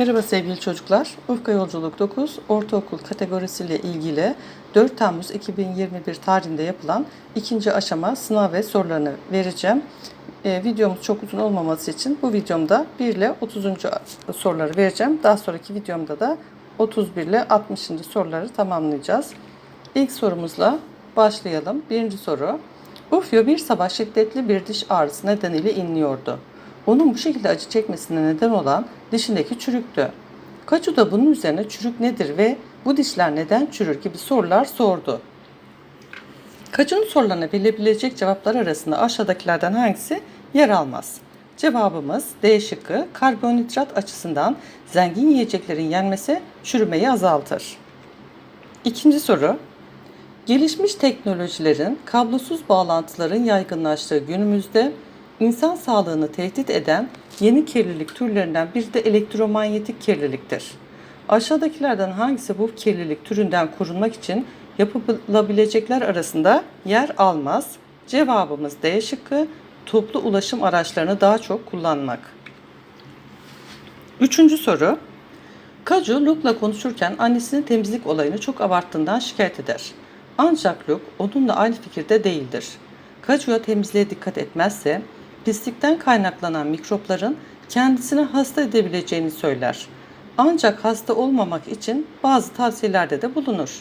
Merhaba sevgili çocuklar. Ufka Yolculuk 9 ortaokul kategorisiyle ilgili 4 Temmuz 2021 tarihinde yapılan ikinci aşama sınav ve sorularını vereceğim. Ee, videomuz çok uzun olmaması için bu videomda 1 ile 30. soruları vereceğim. Daha sonraki videomda da 31 ile 60. soruları tamamlayacağız. İlk sorumuzla başlayalım. Birinci soru. Ufyo bir sabah şiddetli bir diş ağrısı nedeniyle inliyordu. Onun bu şekilde acı çekmesine neden olan dişindeki çürüktü. Kaçu da bunun üzerine çürük nedir ve bu dişler neden çürür gibi sorular sordu. Kaçu'nun sorularına verilebilecek cevaplar arasında aşağıdakilerden hangisi yer almaz? Cevabımız D şıkkı karbonhidrat açısından zengin yiyeceklerin yenmesi çürümeyi azaltır. İkinci soru. Gelişmiş teknolojilerin kablosuz bağlantıların yaygınlaştığı günümüzde insan sağlığını tehdit eden yeni kirlilik türlerinden biri de elektromanyetik kirliliktir. Aşağıdakilerden hangisi bu kirlilik türünden korunmak için yapılabilecekler arasında yer almaz? Cevabımız D şıkkı toplu ulaşım araçlarını daha çok kullanmak. Üçüncü soru. Kaju Luke'la konuşurken annesinin temizlik olayını çok abarttığından şikayet eder. Ancak Luke onunla aynı fikirde değildir. Kaju'ya temizliğe dikkat etmezse pislikten kaynaklanan mikropların kendisine hasta edebileceğini söyler. Ancak hasta olmamak için bazı tavsiyelerde de bulunur.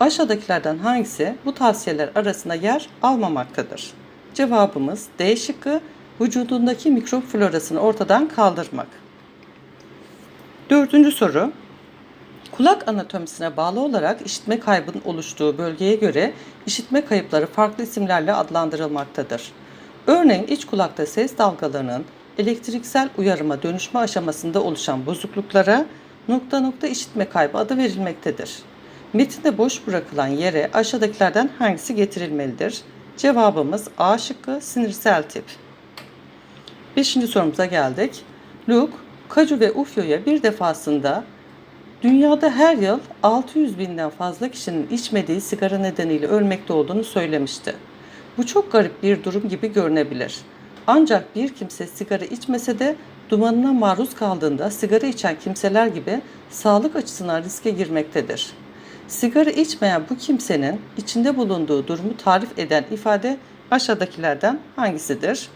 Aşağıdakilerden hangisi bu tavsiyeler arasında yer almamaktadır? Cevabımız D şıkkı vücudundaki mikrop florasını ortadan kaldırmak. Dördüncü soru. Kulak anatomisine bağlı olarak işitme kaybının oluştuğu bölgeye göre işitme kayıpları farklı isimlerle adlandırılmaktadır. Örneğin iç kulakta ses dalgalarının elektriksel uyarıma dönüşme aşamasında oluşan bozukluklara nokta nokta işitme kaybı adı verilmektedir. Metinde boş bırakılan yere aşağıdakilerden hangisi getirilmelidir? Cevabımız A şıkkı sinirsel tip. Beşinci sorumuza geldik. Luke, Kaju ve Ufyo'ya bir defasında dünyada her yıl 600 binden fazla kişinin içmediği sigara nedeniyle ölmekte olduğunu söylemişti. Bu çok garip bir durum gibi görünebilir. Ancak bir kimse sigara içmese de dumanına maruz kaldığında sigara içen kimseler gibi sağlık açısından riske girmektedir. Sigara içmeyen bu kimsenin içinde bulunduğu durumu tarif eden ifade aşağıdakilerden hangisidir?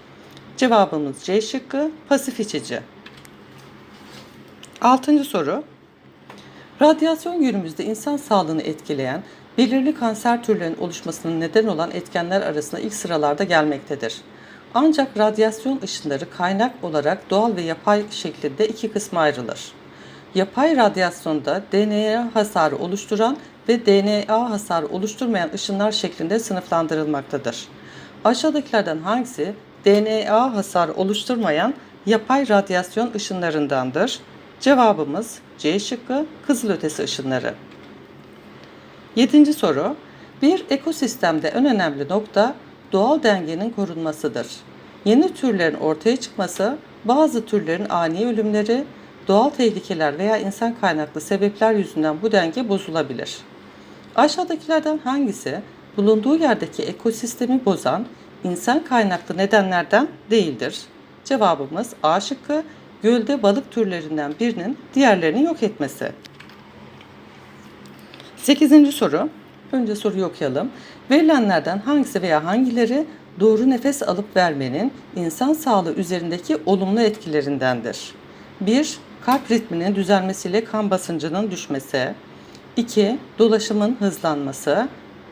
Cevabımız C şıkkı pasif içici. Altıncı soru. Radyasyon günümüzde insan sağlığını etkileyen belirli kanser türlerinin oluşmasının neden olan etkenler arasında ilk sıralarda gelmektedir. Ancak radyasyon ışınları kaynak olarak doğal ve yapay şeklinde iki kısma ayrılır. Yapay radyasyonda DNA hasarı oluşturan ve DNA hasarı oluşturmayan ışınlar şeklinde sınıflandırılmaktadır. Aşağıdakilerden hangisi DNA hasarı oluşturmayan yapay radyasyon ışınlarındandır? Cevabımız C şıkkı kızılötesi ışınları. Yedinci soru. Bir ekosistemde en önemli nokta doğal dengenin korunmasıdır. Yeni türlerin ortaya çıkması, bazı türlerin ani ölümleri, doğal tehlikeler veya insan kaynaklı sebepler yüzünden bu denge bozulabilir. Aşağıdakilerden hangisi bulunduğu yerdeki ekosistemi bozan insan kaynaklı nedenlerden değildir? Cevabımız A şıkkı gölde balık türlerinden birinin diğerlerini yok etmesi. Sekizinci soru. Önce soruyu okuyalım. Verilenlerden hangisi veya hangileri doğru nefes alıp vermenin insan sağlığı üzerindeki olumlu etkilerindendir? 1. Kalp ritminin düzelmesiyle kan basıncının düşmesi. 2. Dolaşımın hızlanması.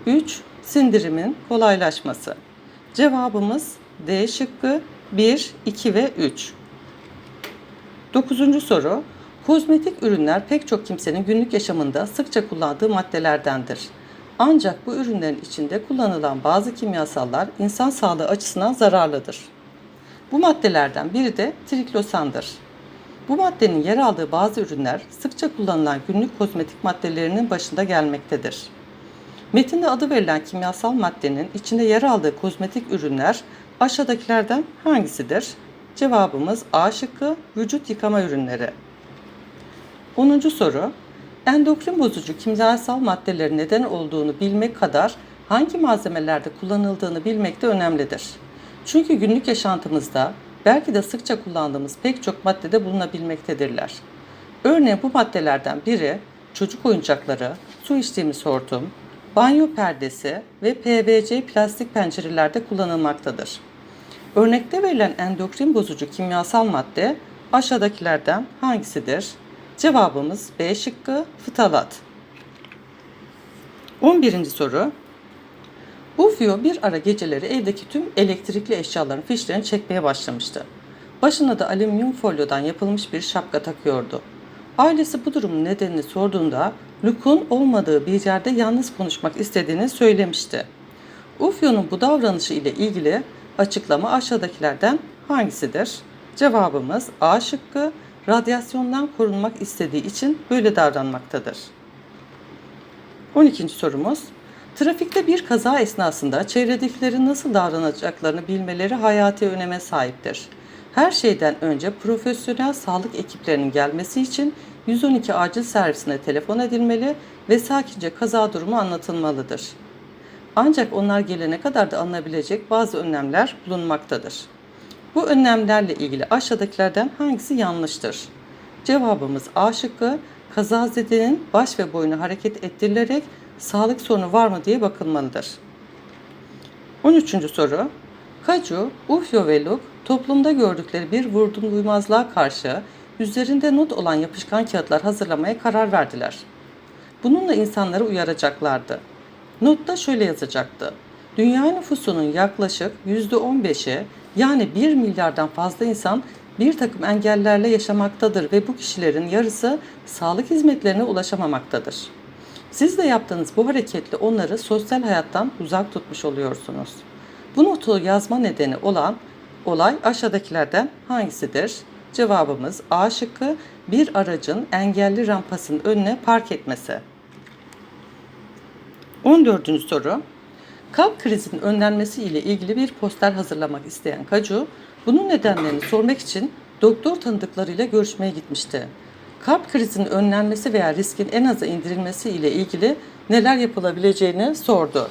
3. Sindirimin kolaylaşması. Cevabımız D şıkkı 1, 2 ve 3. Dokuzuncu soru. Kozmetik ürünler pek çok kimsenin günlük yaşamında sıkça kullandığı maddelerdendir. Ancak bu ürünlerin içinde kullanılan bazı kimyasallar insan sağlığı açısından zararlıdır. Bu maddelerden biri de triklosandır. Bu maddenin yer aldığı bazı ürünler sıkça kullanılan günlük kozmetik maddelerinin başında gelmektedir. Metinde adı verilen kimyasal maddenin içinde yer aldığı kozmetik ürünler aşağıdakilerden hangisidir? Cevabımız A şıkkı vücut yıkama ürünleri. 10. soru. Endokrin bozucu kimyasal maddelerin neden olduğunu bilmek kadar hangi malzemelerde kullanıldığını bilmek de önemlidir. Çünkü günlük yaşantımızda belki de sıkça kullandığımız pek çok maddede bulunabilmektedirler. Örneğin bu maddelerden biri çocuk oyuncakları, su içtiğimiz hortum, banyo perdesi ve PVC plastik pencerelerde kullanılmaktadır. Örnekte verilen endokrin bozucu kimyasal madde aşağıdakilerden hangisidir? Cevabımız B şıkkı ftalat. 11. soru. Ufio bir ara geceleri evdeki tüm elektrikli eşyaların fişlerini çekmeye başlamıştı. Başına da alüminyum folyodan yapılmış bir şapka takıyordu. Ailesi bu durumun nedenini sorduğunda Luke'un olmadığı bir yerde yalnız konuşmak istediğini söylemişti. Ufio'nun bu davranışı ile ilgili açıklama aşağıdakilerden hangisidir? Cevabımız A şıkkı radyasyondan korunmak istediği için böyle davranmaktadır. 12. sorumuz. Trafikte bir kaza esnasında çevredekilerin nasıl davranacaklarını bilmeleri hayati öneme sahiptir. Her şeyden önce profesyonel sağlık ekiplerinin gelmesi için 112 acil servisine telefon edilmeli ve sakince kaza durumu anlatılmalıdır. Ancak onlar gelene kadar da alınabilecek bazı önlemler bulunmaktadır. Bu önlemlerle ilgili aşağıdakilerden hangisi yanlıştır? Cevabımız A şıkkı kazazedenin baş ve boynu hareket ettirilerek sağlık sorunu var mı diye bakılmalıdır. 13. soru. Kaju, Ufyo ve Luke toplumda gördükleri bir vurdum duymazlığa karşı üzerinde not olan yapışkan kağıtlar hazırlamaya karar verdiler. Bununla insanları uyaracaklardı. Notta şöyle yazacaktı. Dünya nüfusunun yaklaşık %15'i yani 1 milyardan fazla insan bir takım engellerle yaşamaktadır ve bu kişilerin yarısı sağlık hizmetlerine ulaşamamaktadır. Siz de yaptığınız bu hareketle onları sosyal hayattan uzak tutmuş oluyorsunuz. Bu notu yazma nedeni olan olay aşağıdakilerden hangisidir? Cevabımız A şıkkı bir aracın engelli rampasının önüne park etmesi. 14. soru. Kalp krizinin önlenmesi ile ilgili bir poster hazırlamak isteyen Kaju, bunun nedenlerini sormak için doktor tanıdıklarıyla görüşmeye gitmişti. Kalp krizinin önlenmesi veya riskin en aza indirilmesi ile ilgili neler yapılabileceğini sordu.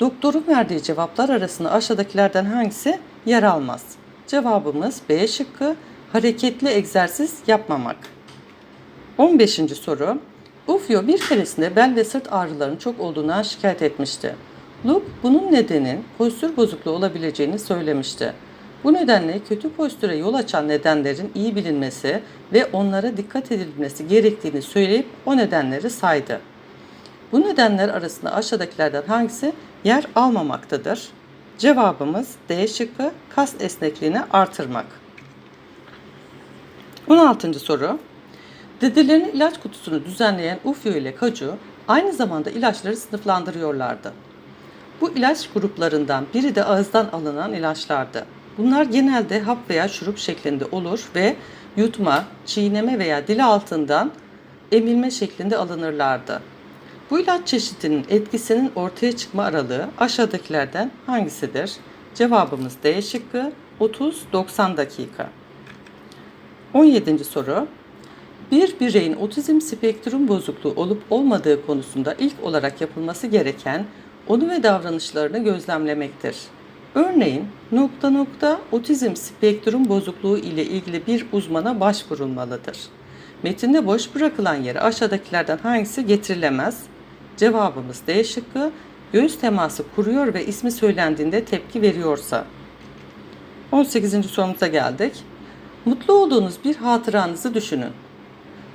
Doktorun verdiği cevaplar arasında aşağıdakilerden hangisi yer almaz? Cevabımız B şıkkı hareketli egzersiz yapmamak. 15. soru. Ufio bir keresinde bel ve sırt ağrılarının çok olduğundan şikayet etmişti. Luke bunun nedenin postür bozukluğu olabileceğini söylemişti. Bu nedenle kötü postüre yol açan nedenlerin iyi bilinmesi ve onlara dikkat edilmesi gerektiğini söyleyip o nedenleri saydı. Bu nedenler arasında aşağıdakilerden hangisi yer almamaktadır? Cevabımız D şıkkı kas esnekliğini artırmak. 16. soru. Dedelerinin ilaç kutusunu düzenleyen Ufio ile Kaju aynı zamanda ilaçları sınıflandırıyorlardı. Bu ilaç gruplarından biri de ağızdan alınan ilaçlardı. Bunlar genelde hap veya şurup şeklinde olur ve yutma, çiğneme veya dili altından emilme şeklinde alınırlardı. Bu ilaç çeşidinin etkisinin ortaya çıkma aralığı aşağıdakilerden hangisidir? Cevabımız D şıkkı 30-90 dakika. 17. soru. Bir bireyin otizm spektrum bozukluğu olup olmadığı konusunda ilk olarak yapılması gereken onu ve davranışlarını gözlemlemektir. Örneğin nokta nokta otizm spektrum bozukluğu ile ilgili bir uzmana başvurulmalıdır. Metinde boş bırakılan yere aşağıdakilerden hangisi getirilemez? Cevabımız D şıkkı göz teması kuruyor ve ismi söylendiğinde tepki veriyorsa. 18. sorumuza geldik. Mutlu olduğunuz bir hatıranızı düşünün.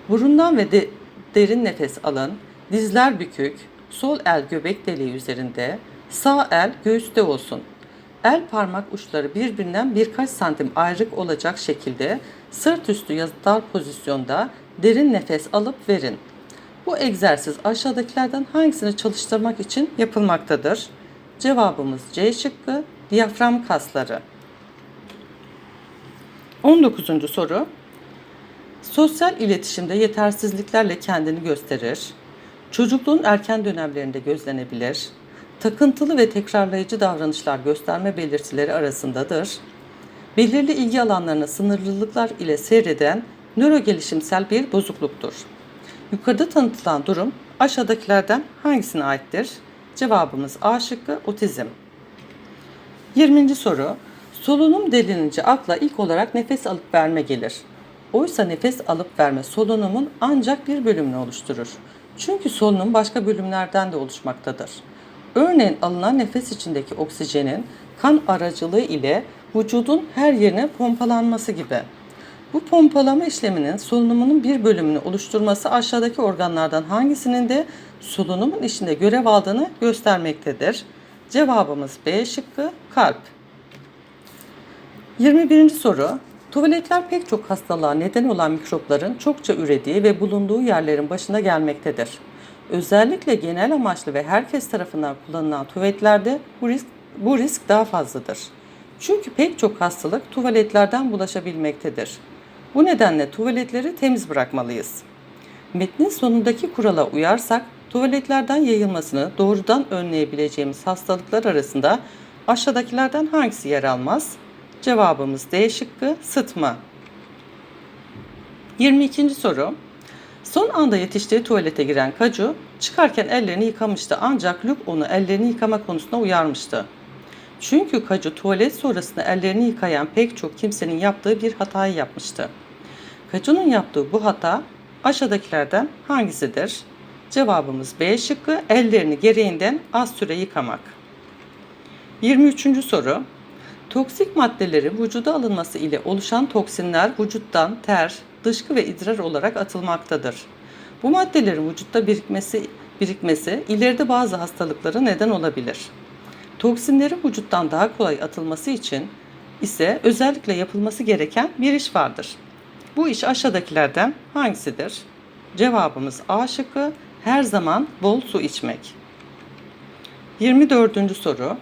Burundan ve de, derin nefes alın. Dizler bükük, sol el göbek deliği üzerinde, sağ el göğüste olsun. El parmak uçları birbirinden birkaç santim ayrık olacak şekilde sırt üstü yatar pozisyonda derin nefes alıp verin. Bu egzersiz aşağıdakilerden hangisini çalıştırmak için yapılmaktadır? Cevabımız C şıkkı diyafram kasları. 19. soru. Sosyal iletişimde yetersizliklerle kendini gösterir. Çocukluğun erken dönemlerinde gözlenebilir. Takıntılı ve tekrarlayıcı davranışlar gösterme belirtileri arasındadır. Belirli ilgi alanlarına sınırlılıklar ile seyreden nörogelişimsel bir bozukluktur. Yukarıda tanıtılan durum aşağıdakilerden hangisine aittir? Cevabımız A şıkkı otizm. 20. soru. Solunum delinince akla ilk olarak nefes alıp verme gelir. Oysa nefes alıp verme solunumun ancak bir bölümünü oluşturur. Çünkü solunum başka bölümlerden de oluşmaktadır. Örneğin alınan nefes içindeki oksijenin kan aracılığı ile vücudun her yerine pompalanması gibi. Bu pompalama işleminin solunumunun bir bölümünü oluşturması aşağıdaki organlardan hangisinin de solunumun içinde görev aldığını göstermektedir. Cevabımız B şıkkı kalp. 21. soru. Tuvaletler pek çok hastalığa neden olan mikropların çokça ürediği ve bulunduğu yerlerin başına gelmektedir. Özellikle genel amaçlı ve herkes tarafından kullanılan tuvaletlerde bu risk, bu risk daha fazladır. Çünkü pek çok hastalık tuvaletlerden bulaşabilmektedir. Bu nedenle tuvaletleri temiz bırakmalıyız. Metnin sonundaki kurala uyarsak tuvaletlerden yayılmasını doğrudan önleyebileceğimiz hastalıklar arasında aşağıdakilerden hangisi yer almaz? Cevabımız D şıkkı sıtma. 22. soru. Son anda yetiştiği tuvalete giren Kacu çıkarken ellerini yıkamıştı ancak Luke onu ellerini yıkama konusunda uyarmıştı. Çünkü Kacu tuvalet sonrasında ellerini yıkayan pek çok kimsenin yaptığı bir hatayı yapmıştı. Kacu'nun yaptığı bu hata aşağıdakilerden hangisidir? Cevabımız B şıkkı ellerini gereğinden az süre yıkamak. 23. soru. Toksik maddelerin vücuda alınması ile oluşan toksinler vücuttan ter, dışkı ve idrar olarak atılmaktadır. Bu maddelerin vücutta birikmesi, birikmesi ileride bazı hastalıklara neden olabilir. Toksinlerin vücuttan daha kolay atılması için ise özellikle yapılması gereken bir iş vardır. Bu iş aşağıdakilerden hangisidir? Cevabımız A şıkkı her zaman bol su içmek. 24. soru.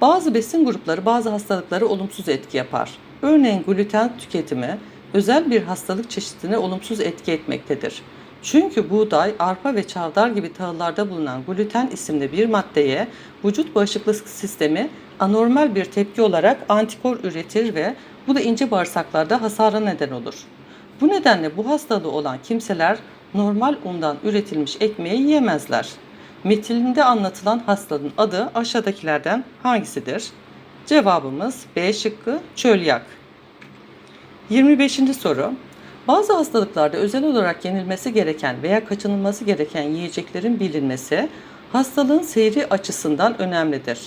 Bazı besin grupları bazı hastalıkları olumsuz etki yapar. Örneğin gluten tüketimi özel bir hastalık çeşidine olumsuz etki etmektedir. Çünkü buğday, arpa ve çavdar gibi tahıllarda bulunan gluten isimli bir maddeye vücut bağışıklık sistemi anormal bir tepki olarak antikor üretir ve bu da ince bağırsaklarda hasara neden olur. Bu nedenle bu hastalığı olan kimseler normal undan üretilmiş ekmeği yiyemezler. Metilinde anlatılan hastalığın adı aşağıdakilerden hangisidir? Cevabımız B şıkkı çölyak. 25. soru. Bazı hastalıklarda özel olarak yenilmesi gereken veya kaçınılması gereken yiyeceklerin bilinmesi hastalığın seyri açısından önemlidir.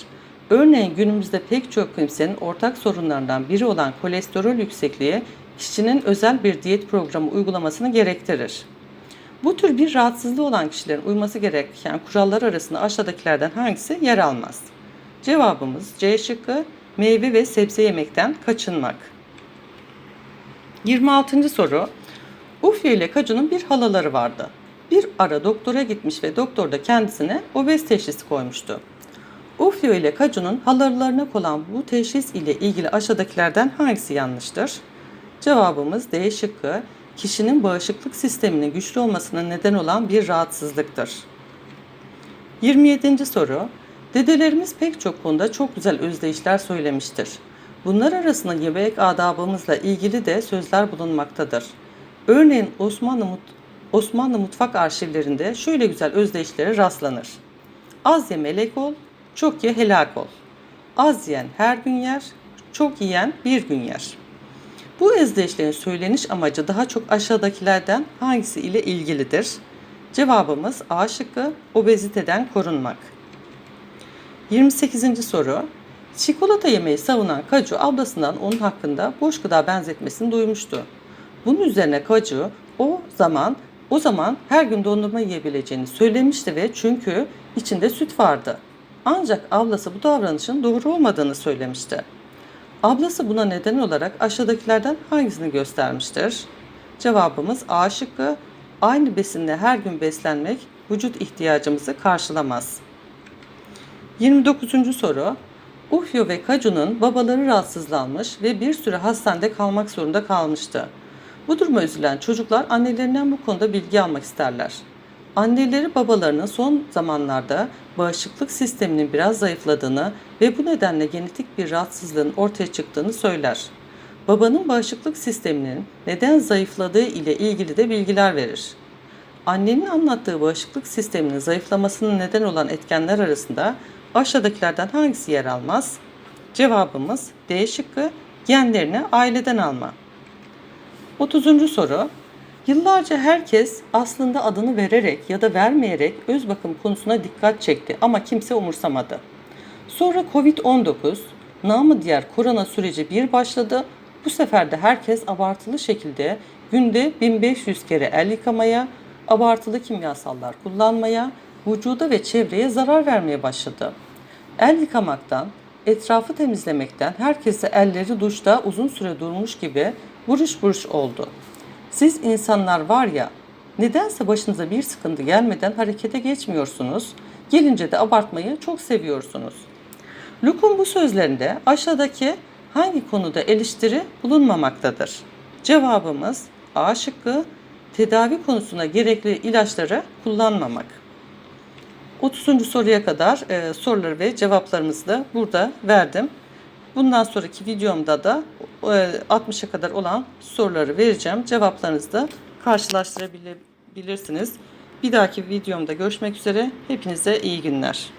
Örneğin günümüzde pek çok kimsenin ortak sorunlarından biri olan kolesterol yüksekliği kişinin özel bir diyet programı uygulamasını gerektirir. Bu tür bir rahatsızlığı olan kişilerin uyması gereken kurallar arasında aşağıdakilerden hangisi yer almaz? Cevabımız C şıkkı meyve ve sebze yemekten kaçınmak. 26. soru. Ufya ile Kacu'nun bir halaları vardı. Bir ara doktora gitmiş ve doktor da kendisine obez teşhisi koymuştu. Ufya ile Kacu'nun halalarına konan bu teşhis ile ilgili aşağıdakilerden hangisi yanlıştır? Cevabımız D şıkkı kişinin bağışıklık sisteminin güçlü olmasına neden olan bir rahatsızlıktır. 27. soru. Dedelerimiz pek çok konuda çok güzel özdeyişler söylemiştir. Bunlar arasında yemek adabımızla ilgili de sözler bulunmaktadır. Örneğin Osmanlı, mut Osmanlı mutfak arşivlerinde şöyle güzel özdeyişlere rastlanır. Az ye melek ol, çok ye helak ol. Az yiyen her gün yer, çok yiyen bir gün yer. Bu özdeşlerin söyleniş amacı daha çok aşağıdakilerden hangisi ile ilgilidir? Cevabımız A şıkkı obeziteden korunmak. 28. soru. Çikolata yemeği savunan Kacu ablasından onun hakkında boş gıda benzetmesini duymuştu. Bunun üzerine Kacu o zaman o zaman her gün dondurma yiyebileceğini söylemişti ve çünkü içinde süt vardı. Ancak ablası bu davranışın doğru olmadığını söylemişti. Ablası buna neden olarak aşağıdakilerden hangisini göstermiştir? Cevabımız A şıkkı. Aynı besinle her gün beslenmek vücut ihtiyacımızı karşılamaz. 29. soru. Ufyo ve Kacu'nun babaları rahatsızlanmış ve bir süre hastanede kalmak zorunda kalmıştı. Bu duruma üzülen çocuklar annelerinden bu konuda bilgi almak isterler. Anneleri babalarının son zamanlarda bağışıklık sisteminin biraz zayıfladığını ve bu nedenle genetik bir rahatsızlığın ortaya çıktığını söyler. Babanın bağışıklık sisteminin neden zayıfladığı ile ilgili de bilgiler verir. Annenin anlattığı bağışıklık sisteminin zayıflamasının neden olan etkenler arasında aşağıdakilerden hangisi yer almaz? Cevabımız D şıkkı genlerini aileden alma. 30. soru. Yıllarca herkes aslında adını vererek ya da vermeyerek öz bakım konusuna dikkat çekti ama kimse umursamadı. Sonra Covid-19, namı diğer korona süreci bir başladı. Bu sefer de herkes abartılı şekilde günde 1500 kere el yıkamaya, abartılı kimyasallar kullanmaya, vücuda ve çevreye zarar vermeye başladı. El yıkamaktan, etrafı temizlemekten herkese elleri duşta uzun süre durmuş gibi buruş buruş oldu. Siz insanlar var ya, nedense başınıza bir sıkıntı gelmeden harekete geçmiyorsunuz, gelince de abartmayı çok seviyorsunuz. Luke'un bu sözlerinde aşağıdaki hangi konuda eleştiri bulunmamaktadır? Cevabımız A şıkkı tedavi konusuna gerekli ilaçları kullanmamak. 30. soruya kadar e, soruları ve cevaplarımızı da burada verdim. Bundan sonraki videomda da e, 60'a kadar olan soruları vereceğim. Cevaplarınızı da karşılaştırabilirsiniz. Bir dahaki videomda görüşmek üzere. Hepinize iyi günler.